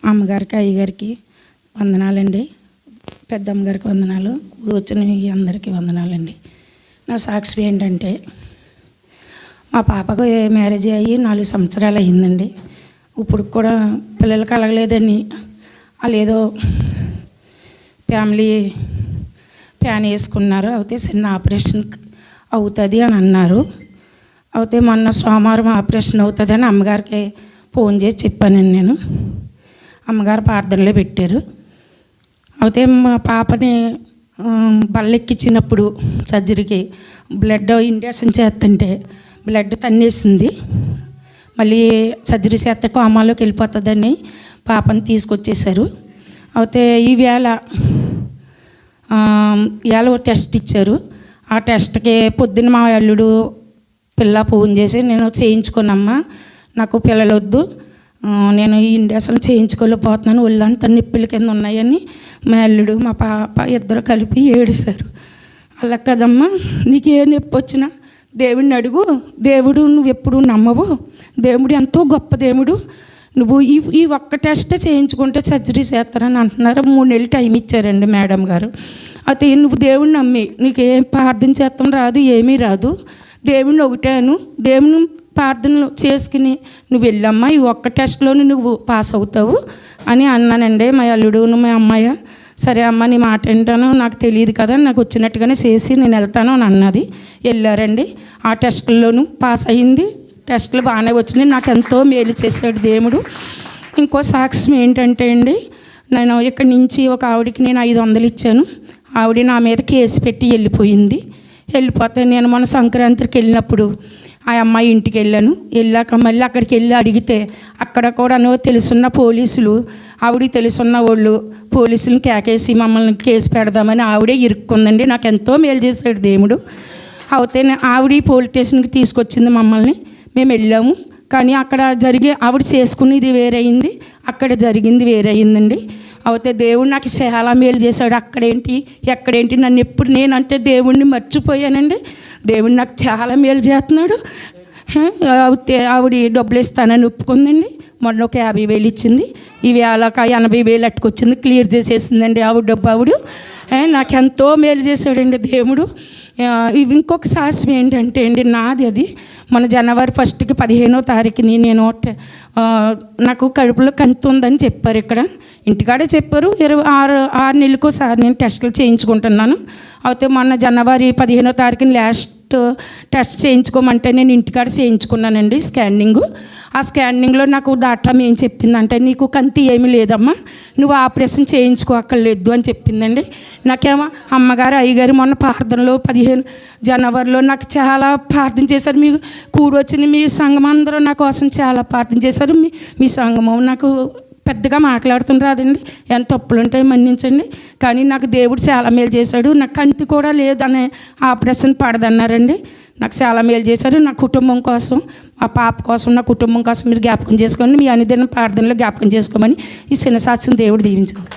అమ్మగారికి అయ్యగారికి వందనాలండి. పెద్దమ్మగారికి వందనాలు. కూడి వచ్చిన అందరికీ వందనాలండి. నా సాక్షి ఏంటంటే మా పాపకు మ్యారేజ్ అయ్యి నాలుగు సంవత్సరాలు అయ్యిందండి. ఇప్పుడు కూడా పిల్లలు కలగలేదని వాళ్ళేదో ఏదో ఫ్యామిలీ ప్యాన్ వేసుకున్నారు. అయితే చిన్న ఆపరేషన్ అవుతుంది అని అన్నారు. అయితే మొన్న సోమవారం ఆపరేషన్ అవుతుందని అమ్మగారికి ఫోన్ చేసి చెప్పానండి నేను. అమ్మగారు ప్రార్థనలో పెట్టారు. అయితే మా పాపని బల్లెక్కిచ్చినప్పుడు సర్జరీకి బ్లడ్ ఇండక్షన్ చేస్తుంటే బ్లడ్ తన్నేసింది. మళ్ళీ సర్జరీ చేస్తే కోమాలోకి వెళ్ళిపోతుందని పాపని తీసుకొచ్చేసారు అయితే ఈవేళ ఇవాళ ఓ టెస్ట్ ఇచ్చారు. ఆ టెస్ట్కి పొద్దున్న మా అల్లుడు పిల్ల ఫోన్ చేసి నేను చేయించుకున్నమ్మా నాకు పిల్లలు వద్దు నేను ఈ ఇండక్షన్ చేయించుకోలేకపోతున్నాను. ఒళ్ళంతా నిప్పుల కింద ఉన్నాయని మా అల్లుడు మా పాప ఇద్దరు కలిపి ఏడిశారు. అలా కదమ్మా నీకు ఏ నొప్పి వచ్చినా దేవుడిని అడుగు. దేవుడు నువ్వు ఎప్పుడు నమ్మవు. దేవుడు ఎంతో గొప్ప దేవుడు. నువ్వు ఈ ఈ ఒక్క టెస్ట్ చేయించుకుంటే సర్జరీ చేస్తారని అంటున్నారు. మూడు నెలలు టైం ఇచ్చారండి మేడం గారు. అయితే నువ్వు దేవుడిని నమ్మి నీకు ఏం ప్రార్థన చేస్తాం రాదు ఏమీ రాదు. దేవుడిని ఒకటాను. దేవుని ప్రార్థనలు చేసుకుని నువ్వు వెళ్ళమ్మా ఈ ఒక్క టెస్ట్లోని నువ్వు పాస్ అవుతావు అని అన్నానండి మా అల్లుడును మా అమ్మాయి సరే అమ్మ నీ మాట ఏంటనో నాకు తెలియదు కదా నాకు వచ్చినట్టుగానే చేసి నేను వెళ్తాను అని అన్నది. వెళ్ళారండి. ఆ టెస్ట్లోనూ పాస్ అయింది. టెస్టులు బాగానే వచ్చినాయి. నాకు ఎంతో మేలు చేశాడు దేవుడు. ఇంకో సాక్ష్యం ఏంటంటే అండి నేను ఇక్కడి నుంచి ఒక ఆవిడకి నేను ఐదు వందలు ఇచ్చాను. ఆవిడ నా మీద కేసు పెట్టి వెళ్ళిపోయింది. వెళ్ళిపోతే నేను మన సంక్రాంతికి వెళ్ళినప్పుడు ఆ అమ్మాయి ఇంటికి వెళ్ళాను. వెళ్ళాక మళ్ళీ అక్కడికి వెళ్ళి అడిగితే అక్కడ కూడాను తెలుసున్న పోలీసులు ఆవిడ తెలుసున్న వాళ్ళు పోలీసులను కేకేసి మమ్మల్ని కేసు పెడదామని ఆవిడే ఇరుక్కుందండి. నాకు ఎంతో మేలు చేశాడు దేవుడు. అయితే ఆవిడ పోలీస్ స్టేషన్కి తీసుకొచ్చింది మమ్మల్ని. మేము వెళ్ళాము. కానీ అక్కడ జరిగే ఆవిడ చేసుకునేది వేరైంది. అక్కడ జరిగింది వేరైందండి. అయితే దేవుడు నాకు చాలా మేలు చేశాడు. అక్కడేంటి ఎక్కడేంటి నన్ను ఎప్పుడు నేనంటే దేవుడిని మర్చిపోయానండి. దేవుడు నాకు చాలా మేలు చేస్తున్నాడు. అయితే ఆవిడ డబ్బులు ఇస్తానని ఒప్పుకుందండి. మొన్న ఒక యాభై వేలు ఇచ్చింది. ఇవి అలాక ఎనభై వేలు అట్టుకొచ్చింది. క్లియర్ చేసేసిందండి ఆవిడ డబ్బు ఆవిడ. నాకు ఎంతో మేలు చేశాడండి దేవుడు. ఇవి ఇంకొక సాహసం ఏంటంటే అండి నాది అది. మన జనవరి ఫస్ట్కి పదిహేనో తారీఖుని నేను నాకు కడుపులో కంతి ఉందని చెప్పారు ఇక్కడ. ఇంటికాడే చెప్పారు. ఇరవై ఆరు ఆరు నెలలకోసారి నేను టెస్టులు చేయించుకుంటున్నాను. అయితే మొన్న జనవరి పదిహేనో తారీఖుని లాస్ట్ టెస్ట్ చేయించుకోమంటే నేను ఇంటికాడ చేయించుకున్నానండి స్కానింగ్. ఆ స్కానింగ్లో నాకు డాక్టర్ ఏం చెప్పిందంటే నీకు కంతి ఏమీ లేదమ్మా నువ్వు ఆపరేషన్ చేయించుకోక్కర్లేదు అని చెప్పిందండి. నాకేమో అమ్మగారు అయ్యగారు మొన్న ప్రార్థనలో పదిహేను జనవరిలో నాకు చాలా ప్రార్థన చేశారు. మీ కూడొచ్చిన మీ సంఘం అందరూ నా కోసం చాలా ప్రార్థన చేశారు. మీ మీ సంఘము నాకు పెద్దగా మాట్లాడుతుని రాదండి ఎంత తప్పులు ఉంటాయి మన్నించండి. కానీ నాకు దేవుడు చాలా మేలు చేశాడు. నాకు కంతి కూడా లేదనే ఆపరేషన్ పడదన్నారండి. నాకు చాలా మేలు చేశారు. నా కుటుంబం కోసం మా పాప కోసం నా కుటుంబం కోసం మీరు జ్ఞాపకం చేసుకోండి. మీ అనిదిన ప్రార్థనలో జ్ఞాపకం చేసుకోమని ఈ చిన్న సాక్ష్యం దేవుడు దీవించింది